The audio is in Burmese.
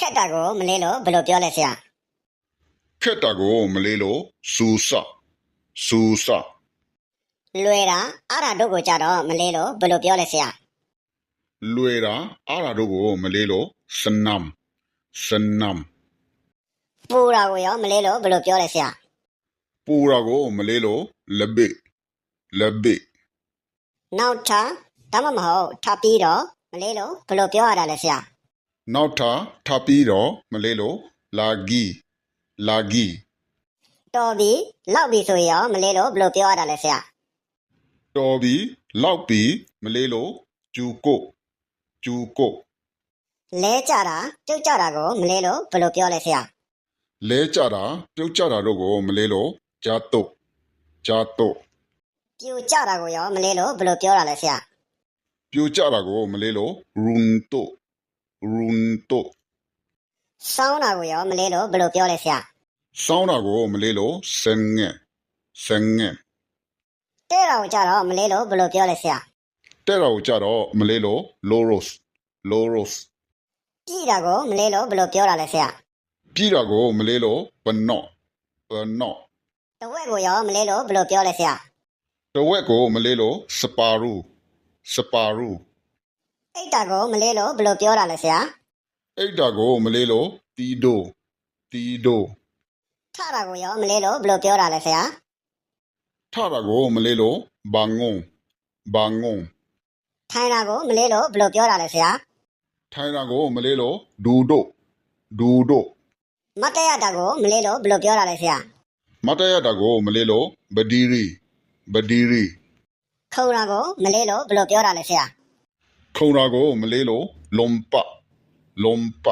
ခက်တာကိုမလေးလို့ဘယ်လိုပြောလဲဆရာခက်တာကိုမလေးလို့စူစစူစလွယ်တာအဲ့ဒါတို့ကိုကြတော့မလေးလို့ဘယ်လိုပြောလဲဆရာလွယ်တာအားတာတို့ကိုမလေးလို့စနမ်စနမ်ပူတာကိုရောမလေးလို့ဘယ်လိုပြောလဲဆရာပူတာကိုမလေးလို့လပိလပိနောက်ထပ်ဒါမှမဟုတ်ထပ်ပြီးတော့မလေးလို့ဘယ်လိုပြောရတာလဲဆရာ နောက်ထပ်ထပ်ပြီးတော့မလေးလို့လာဂီလာဂီတော်ပြီလောက်ပြီဆိုရင်ရောမလေးလို့ဘယ်လိုပြောရတာလဲဆရာတော်ပြီလောက်ပြီမလေးလို့ကျူကိုကျူကိုလဲကြတာပြုတ်ကြတာကိုမလေးလို့ဘယ်လိုပြောလဲဆရာလဲကြတာပြုတ်ကြတာတို့ကိုမလေးလို့ဂျာတုတ်ဂျာတုတ်ပြူကြတာကိုရောမလေးလို့ဘယ်လိုပြောတာလဲဆရာပြိုကြတာကိုမလေးလို့ရွန်တု ရွန်တုစောင်းတာကိုရောမလေးလို့ဘယ်လိုပြောလဲဆရာစောင်းတာကိုမလေးလို့ဆန်ငဲ့ဆန်ငဲ့တဲ့တာကိုကြတော့မလေးလို့ဘယ်လိုပြောလဲဆရာတဲ့တာကိုကြတော့မလေးလို့ loros loros ပြည်တာကိုမလေးလို့ဘယ်လိုပြောတာလဲဆရာပြည်တာကိုမလေးလို့ပနော့ပနော့တဝက်ကိုရောမလေးလို့ဘယ်လိုပြောလဲဆရာတဝက်ကိုမလေးလို့စပါရူစပါရူ အိတ်တာကိုမလေးလို့ဘယ်လိုပြောတာလဲဆရာအိတ်တာကိုမလေးလို့တီဒိုတီဒိုထတာကိုရောမလေးလို့ဘယ်လိုပြောတာလဲဆရာထတာကိုမလေးလို့ဘာငုံဘာငုံထိုင်တာကိုမလေးလို့ဘယ်လိုပြောတာလဲဆရာထိုင်တာကိုမလေးလို့ဒူဒိုဒူဒိုမတ်တရတာကိုမလေးလို့ဘယ်လိုပြောတာလဲဆရာမတ်တရတာကိုမလေးလို့ဘဒီရီဘဒီရီခုံတာကိုမလေးလို့ဘယ်လိုပြောတာလဲဆရာ ခုံတာကိုမလေးလို့လုံပလုံပ